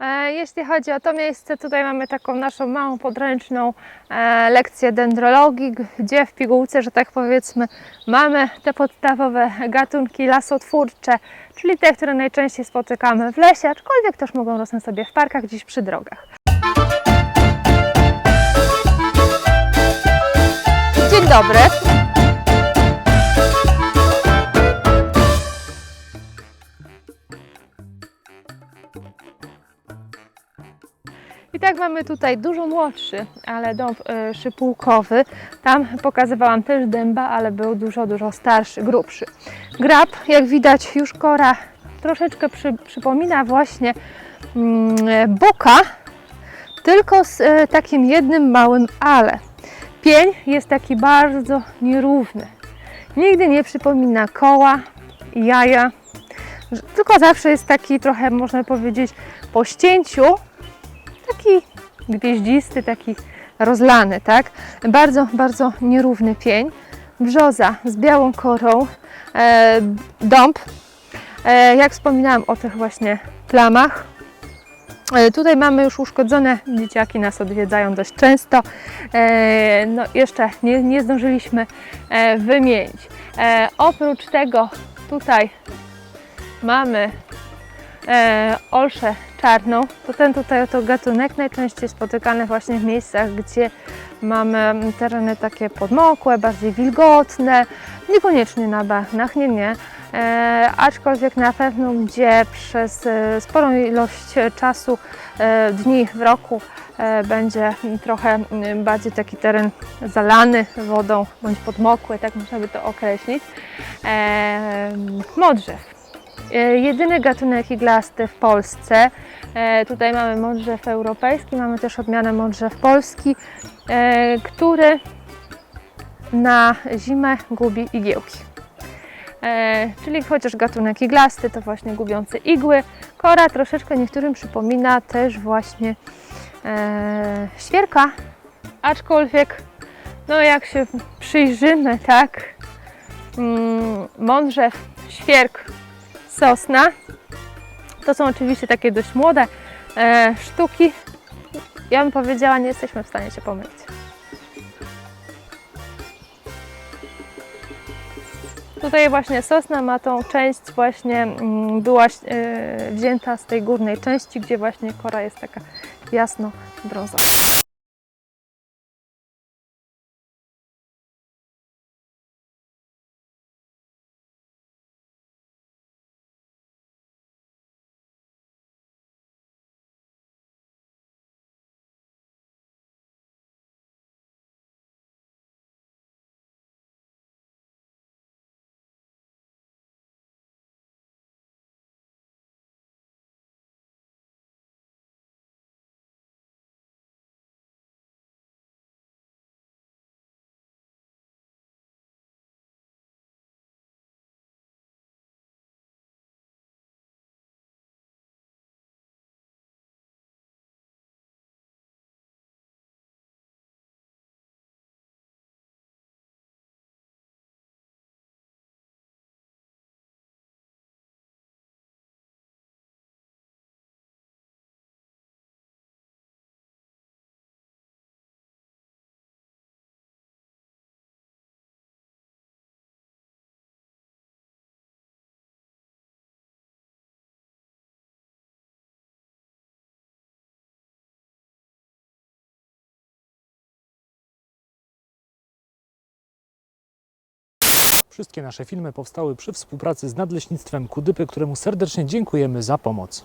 E, Jeśli chodzi o to miejsce, tutaj mamy taką naszą małą podręczną e, lekcję dendrologii, gdzie w pigułce, że tak powiedzmy, mamy te podstawowe gatunki lasotwórcze, czyli te, które najczęściej spotykamy w lesie, aczkolwiek też mogą rosnąć sobie w parkach gdzieś przy drogach. Dzień dobry. Mamy tutaj dużo młodszy, ale dąb e, szypułkowy. Tam pokazywałam też dęba, ale był dużo, dużo starszy, grubszy. Grab, jak widać, już kora troszeczkę przy, przypomina właśnie mm, e, tylko z e, takim jednym małym ale. Pień jest taki bardzo nierówny. Nigdy nie przypomina koła, jaja, tylko zawsze jest taki trochę, można powiedzieć, po ścięciu, taki gwieździsty, taki rozlany, tak? Bardzo, bardzo nierówny pień. Brzoza z białą korą, e, dąb. E, jak wspominałam o tych właśnie plamach. E, tutaj mamy już uszkodzone, dzieciaki nas odwiedzają dość często. E, no jeszcze nie, nie zdążyliśmy e, wymienić. Oprócz tego tutaj mamy e, olszę czarną, to ten tutaj oto gatunek najczęściej spotykany właśnie w miejscach, gdzie mamy tereny takie podmokłe, bardziej wilgotne, niekoniecznie na bagnach, nie, nie. E, aczkolwiek na pewno, gdzie przez e, sporą ilość e, czasu, e, dni w roku e, będzie trochę mm, bardziej taki teren zalany wodą bądź podmokły, tak można by to określić. E, modrzew. E, Jedyny gatunek iglasty w Polsce. E, Tutaj mamy modrzew europejski, mamy też odmianę modrzew polski, e, który na zimę gubi igiełki. Czyli chociaż gatunek iglasty to właśnie gubiący igły. Kora troszeczkę niektórym przypomina też właśnie świerka, aczkolwiek no jak się przyjrzymy, tak, mm, mądrzew, świerk, sosna. To są oczywiście takie dość młode e, sztuki. Ja bym powiedziała, nie jesteśmy w stanie się pomylić. Tutaj właśnie sosna ma tą część właśnie mm, była e, wzięta z tej górnej części, gdzie właśnie kora jest taka jasno brązowa. Wszystkie nasze filmy powstały przy współpracy z Nadleśnictwem Kudypy, któremu serdecznie dziękujemy za pomoc.